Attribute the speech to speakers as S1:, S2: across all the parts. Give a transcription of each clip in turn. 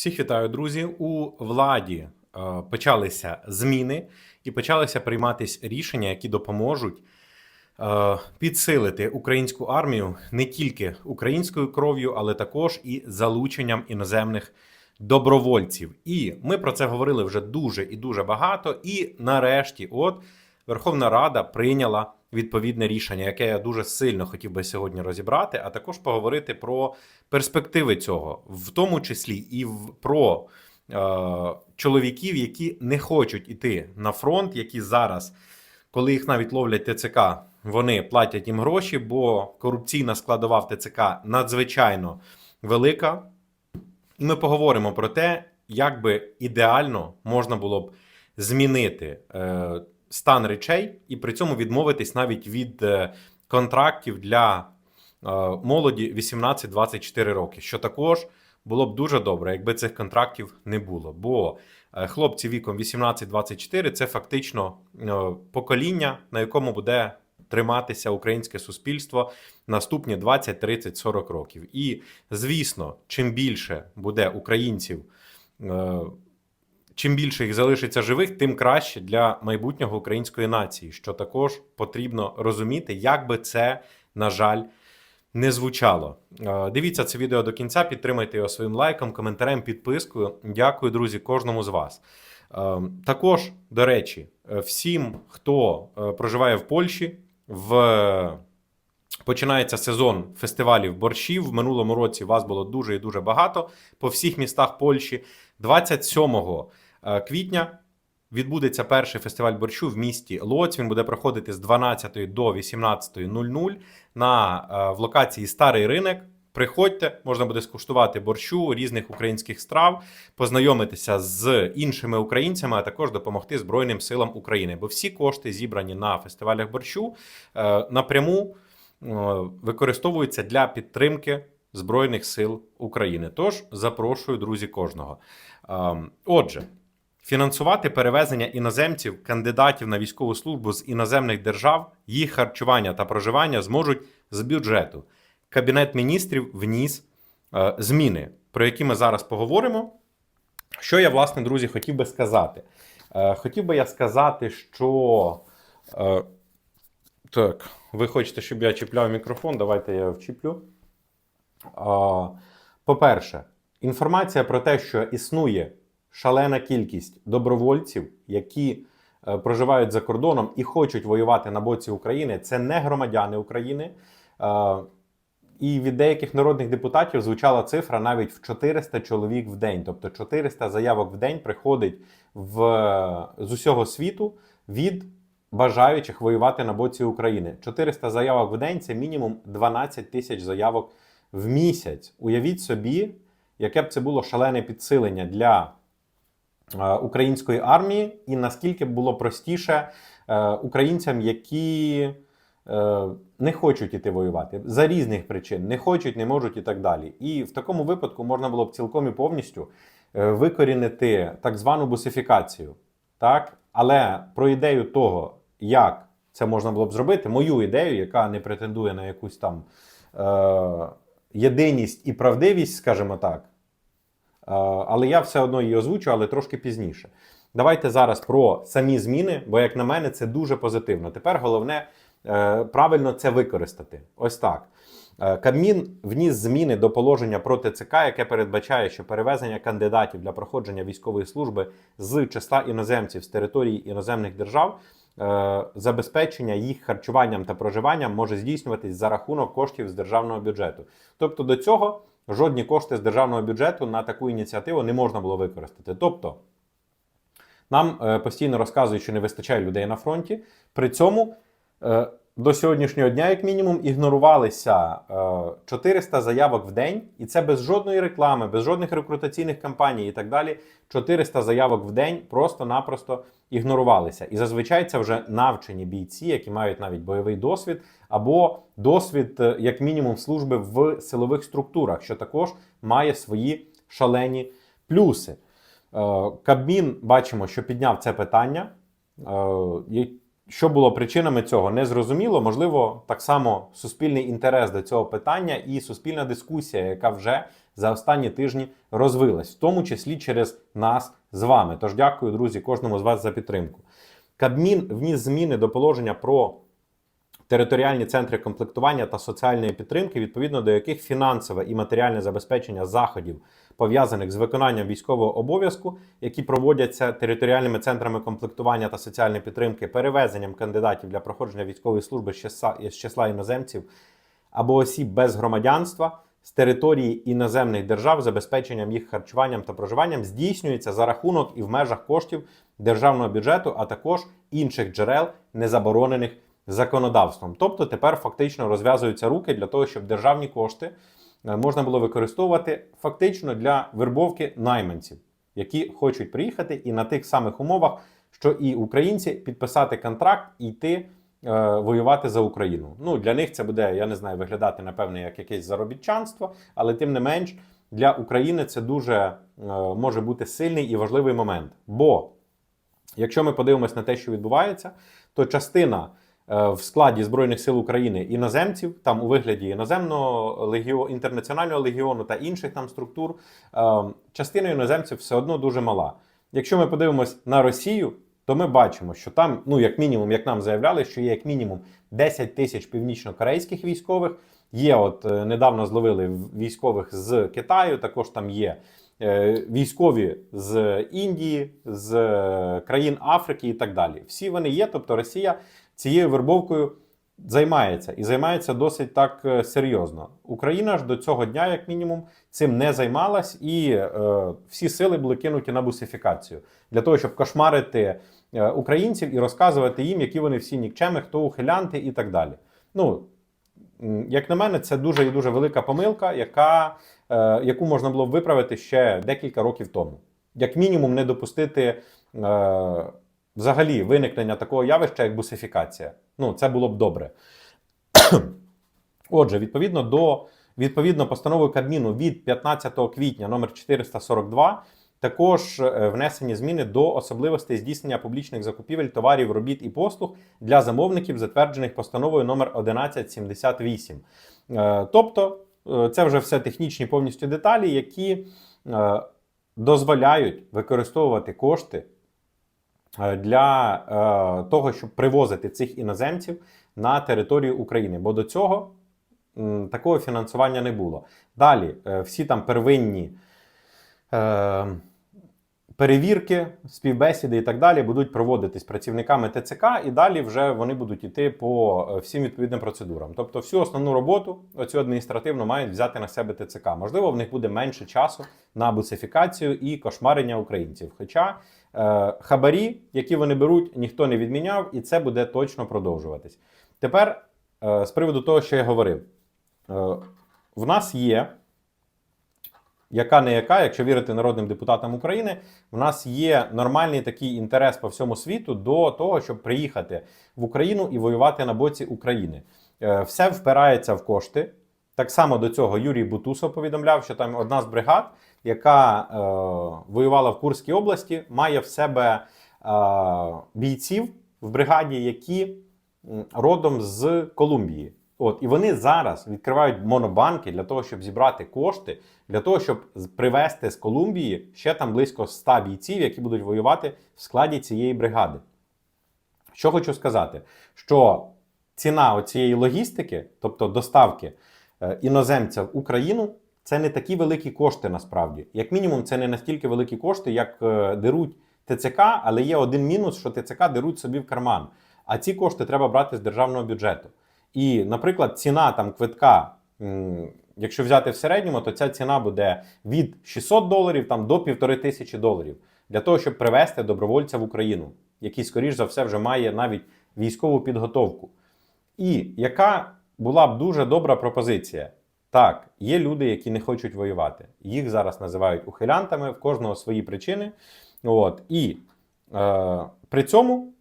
S1: Всіх вітаю, друзі. У владі е, почалися зміни і почалися прийматися рішення, які допоможуть е, підсилити українську армію не тільки українською кров'ю, але також і залученням іноземних добровольців. І ми про це говорили вже дуже і дуже багато. І нарешті, от Верховна Рада прийняла відповідне рішення, яке я дуже сильно хотів би сьогодні розібрати, а також поговорити про перспективи цього, в тому числі і про е, чоловіків, які не хочуть іти на фронт, які зараз, коли їх навіть ловлять ТЦК, вони платять їм гроші, бо корупційна складова в ТЦК надзвичайно велика. І ми поговоримо про те, як би ідеально можна було б змінити е, стан речей і при цьому відмовитись навіть від е, контрактів для е, молоді 18-24 роки, що також було б дуже добре, якби цих контрактів не було. Бо е, хлопці віком 18-24 це фактично покоління, на якому буде триматися українське суспільство наступні 20, 30, 40 років. І звісно, чим більше буде українців. Чим більше їх залишиться живих, тим краще для майбутнього української нації, що також потрібно розуміти, як би це, на жаль, не звучало. Е, Дивіться це відео до кінця, підтримайте його своїм лайком, коментарем, підпискою. Дякую, друзі, кожному з вас. Е, Також, до речі, е, всім, хто проживає в Польщі, в Починається сезон фестивалів борщів. В минулому році вас було дуже і дуже багато по всіх містах Польщі. 27 е, квітня відбудеться перший фестиваль борщу в місті Лоць. Він буде проходити з 12 до 18.00 на е, в локації Старий ринок. Приходьте, можна буде скуштувати борщу різних українських страв, познайомитися з іншими українцями, а також допомогти Збройним силам України. Бо всі кошти, зібрані на фестивалях борщу, е, напряму е, використовуються для підтримки Збройних сил України. Тож запрошую, друзі, кожного. Е, Отже, фінансувати перевезення іноземців, кандидатів на військову службу з іноземних держав, їх харчування та проживання зможуть з бюджету. Кабінет міністрів вніс е, зміни, про які ми зараз поговоримо. Що я, власне, друзі, хотів би сказати? Хотів би я сказати, що. Так, ви хочете, щоб я чіпляв мікрофон? Давайте я вчіплю. По-перше, інформація про те, що існує шалена кількість добровольців, які е, проживають за кордоном і хочуть воювати на боці України, це не громадяни України. І від деяких народних депутатів звучала цифра навіть в 400 чоловік в день. Тобто 400 заявок в день приходить в, з усього світу від бажаючих воювати на боці України. 400 заявок в день це мінімум 12 тисяч заявок в місяць. Уявіть собі, яке б це було шалене підсилення для е, української армії, і наскільки б було простіше е, українцям, які е, не хочуть іти воювати за різних причин, не хочуть, не можуть і так далі. І в такому випадку можна було б цілком і повністю викорінити так звану бусифікацію. Так? Але про ідею того, як це можна було б зробити, мою ідею, яка не претендує на якусь там е, єдиність і правдивість, скажімо так. Е, але я все одно її озвучу, але трошки пізніше. Давайте зараз про самі зміни, бо, як на мене, це дуже позитивно. Тепер головне е, правильно це використати. Ось так. Е, Кабмін вніс зміни до положення про ТЦК, яке передбачає, що перевезення кандидатів для проходження військової служби з числа іноземців з території іноземних держав, забезпечення їх харчуванням та проживанням може здійснюватись за рахунок коштів з державного бюджету. Тобто до цього жодні кошти з державного бюджету на таку ініціативу не можна було використати. Тобто нам е, постійно розказують, що не вистачає людей на фронті. При цьому е, до сьогоднішнього дня, як мінімум, ігнорувалися е, 400 заявок в день, і це без жодної реклами, без жодних рекрутаційних кампаній і так далі. 400 заявок в день просто-напросто ігнорувалися. І зазвичай це вже навчені бійці, які мають навіть бойовий досвід, або досвід, е, як мінімум, служби в силових структурах, що також має свої шалені плюси. Е, Кабмін бачимо, що підняв це питання. Що було причинами цього, не зрозуміло. Можливо, так само суспільний інтерес до цього питання і суспільна дискусія, яка вже за останні тижні розвилась, в тому числі через нас з вами. Тож дякую, друзі, кожному з вас за підтримку. Кабмін вніс зміни до положення про територіальні центри комплектування та соціальної підтримки, відповідно до яких фінансове і матеріальне забезпечення заходів, пов'язаних з виконанням військового обов'язку, які проводяться територіальними центрами комплектування та соціальної підтримки, перевезенням кандидатів для проходження військової служби з числа, іноземців або осіб без громадянства з території іноземних держав, забезпеченням їх харчуванням та проживанням здійснюється за рахунок і в межах коштів державного бюджету, а також інших джерел, не заборонених законодавством. Тобто тепер фактично розв'язуються руки для того, щоб державні кошти е, можна було використовувати фактично для вербовки найманців, які хочуть приїхати і на тих самих умовах, що і українці підписати контракт і йти е, воювати за Україну. Ну для них це буде, я не знаю, виглядати напевне як якесь заробітчанство, але тим не менш для України це дуже е, може бути сильний і важливий момент. Бо якщо ми подивимось на те, що відбувається, то частина в складі Збройних сил України іноземців, там у вигляді іноземного легіо, інтернаціонального легіону та інших там структур, е, частина іноземців все одно дуже мала. Якщо ми подивимось на Росію, то ми бачимо, що там, ну як мінімум, як нам заявляли, що є як мінімум 10 тисяч північно-корейських військових. Є, от е, недавно зловили військових з Китаю, також там є е, військові з Індії, з е, країн Африки і так далі. Всі вони є. Тобто Росія цією вербовкою займається і займається досить так е, серйозно. Україна ж до цього дня, як мінімум, цим не займалась, і е, всі сили були кинуті на бусифікацію для того, щоб кошмарити е, українців і розказувати їм, які вони всі нікчеми, хто ухилянти і так далі. Ну, як на мене, це дуже і дуже велика помилка, яка, е, яку можна було б виправити ще декілька років тому. Як мінімум, не допустити е, взагалі виникнення такого явища, як бусифікація. Ну, це було б добре. Отже, відповідно до відповідно постанови Кабміну від 15 квітня номер 442 також е, внесені зміни до особливостей здійснення публічних закупівель товарів, робіт і послуг для замовників, затверджених постановою номер 1178. Е, Тобто, е, це вже все технічні повністю деталі, які дозволяють використовувати кошти для е, того, щоб привозити цих іноземців на територію України. Бо до цього такого фінансування не було. Далі е, всі там первинні. Перевірки, співбесіди і так далі будуть проводитись працівниками ТЦК, і далі вже вони будуть йти по е, всім відповідним процедурам. Тобто, всю основну роботу, оцю адміністративну, мають взяти на себе ТЦК. Можливо, в них буде менше часу на бусифікацію і кошмарення українців. Хоча е, хабарі, які вони беруть, ніхто не відміняв, і це буде точно продовжуватись. Тепер е, з приводу того, що я говорив, е, в нас є яка не яка, якщо вірити народним депутатам України, в нас є нормальний такий інтерес по всьому світу до того, щоб приїхати в Україну і воювати на боці України. Е, Все впирається в кошти. Так само до цього Юрій Бутусов повідомляв, що там одна з бригад, яка е, воювала в Курській області, має в себе е, бійців в бригаді, які родом з Колумбії. От, і вони зараз відкривають монобанки для того, щоб зібрати кошти, для того, щоб привезти з Колумбії ще там близько 100 бійців, які будуть воювати в складі цієї бригади. Що хочу сказати, що ціна цієї логістики, тобто доставки е, іноземця в Україну, це не такі великі кошти насправді. Як мінімум, це не настільки великі кошти, як е, деруть ТЦК, але є один мінус, що ТЦК деруть собі в карман. А ці кошти треба брати з державного бюджету. І, наприклад, ціна там квитка, якщо взяти в середньому, то ця ціна буде від 600 доларів там, до 1500 доларів для того, щоб привезти добровольця в Україну, який, скоріш за все, вже має навіть військову підготовку. І яка була б дуже добра пропозиція. Так, є люди, які не хочуть воювати. Їх зараз називають ухилянтами, в кожного свої причини. От. І е, при цьому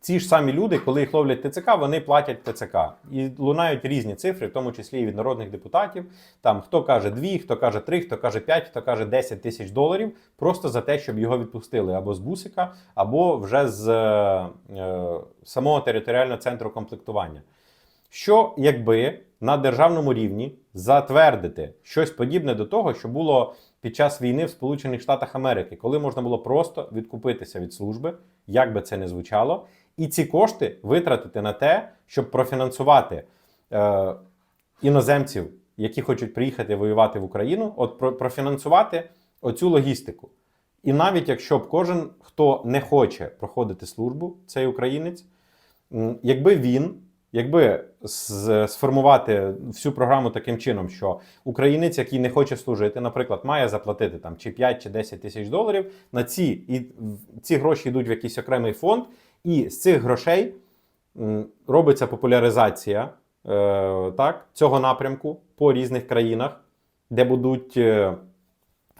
S1: ці ж самі люди, коли їх ловлять ТЦК, вони платять ТЦК. І лунають різні цифри, в тому числі і від народних депутатів. Там хто каже 2, хто каже 3, хто каже 5, хто каже 10 тисяч доларів, просто за те, щоб його відпустили або з бусика, або вже з е, е, самого територіального центру комплектування. Що якби на державному рівні затвердити щось подібне до того, що було під час війни в Сполучених Штатах Америки, коли можна було просто відкупитися від служби, як би це не звучало, і ці кошти витратити на те, щоб профінансувати е, іноземців, які хочуть приїхати воювати в Україну, от про, профінансувати оцю логістику. І навіть якщо б кожен, хто не хоче проходити службу, цей українець, якби він, якби сформувати всю програму таким чином, що українець, який не хоче служити, наприклад, має заплатити там чи 5 чи 10 тисяч доларів, на ці і ці гроші йдуть в якийсь окремий фонд, і з цих грошей робиться популяризація е, так, цього напрямку по різних країнах, де будуть. е,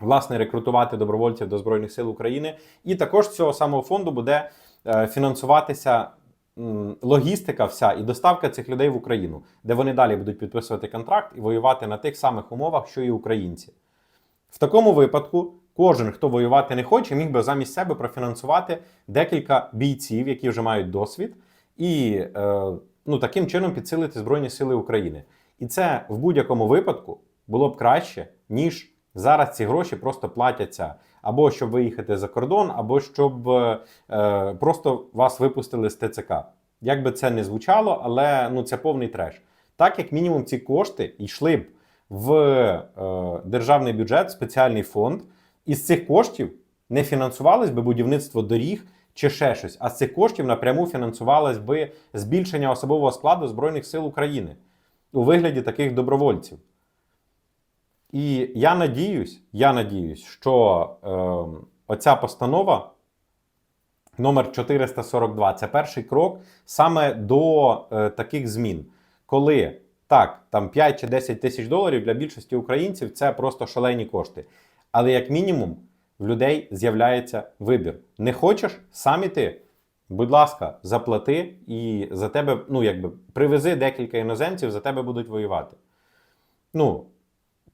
S1: власне рекрутувати добровольців до Збройних сил України. І також з цього самого фонду буде е, фінансуватися логістика вся і доставка цих людей в Україну, де вони далі будуть підписувати контракт і воювати на тих самих умовах, що і українці. В такому випадку кожен, хто воювати не хоче, міг би замість себе профінансувати декілька бійців, які вже мають досвід, і е, ну, таким чином підсилити Збройні Сили України. І це в будь-якому випадку було б краще, ніж зараз ці гроші просто платяться або щоб виїхати за кордон, або щоб е, просто вас випустили з ТЦК. Як би це не звучало, але ну, це повний треш. Так, як мінімум, ці кошти йшли б в е, державний бюджет, спеціальний фонд, і з цих коштів не фінансувалось би будівництво доріг чи ще щось, а з цих коштів напряму фінансувалось би збільшення особового складу Збройних сил України у вигляді таких добровольців. І я надіюсь, я надіюсь, що е, оця постанова номер 442 це перший крок саме до е, таких змін, коли так, там 5 чи 10 тисяч доларів для більшості українців це просто шалені кошти. Але як мінімум в людей з'являється вибір. Не хочеш сам іти? Будь ласка, заплати і за тебе, ну якби привези декілька іноземців, за тебе будуть воювати. Ну,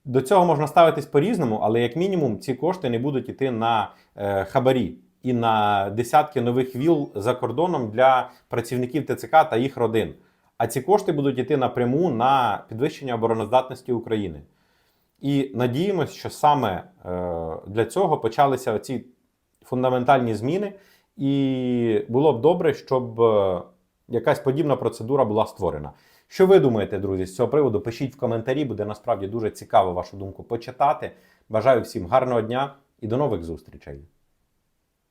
S1: до цього можна ставитись по-різному, але як мінімум ці кошти не будуть йти на е, хабарі і на десятки нових віл за кордоном для працівників ТЦК та їх родин. А ці кошти будуть йти напряму на підвищення обороноздатності України. І надіємося, що саме е, для цього почалися ці фундаментальні зміни, і було б добре, щоб е, якась подібна процедура була створена. Що ви думаєте, друзі, з цього приводу? Пишіть в коментарі, буде насправді дуже цікаво вашу думку почитати. Бажаю всім гарного дня і до нових зустрічей.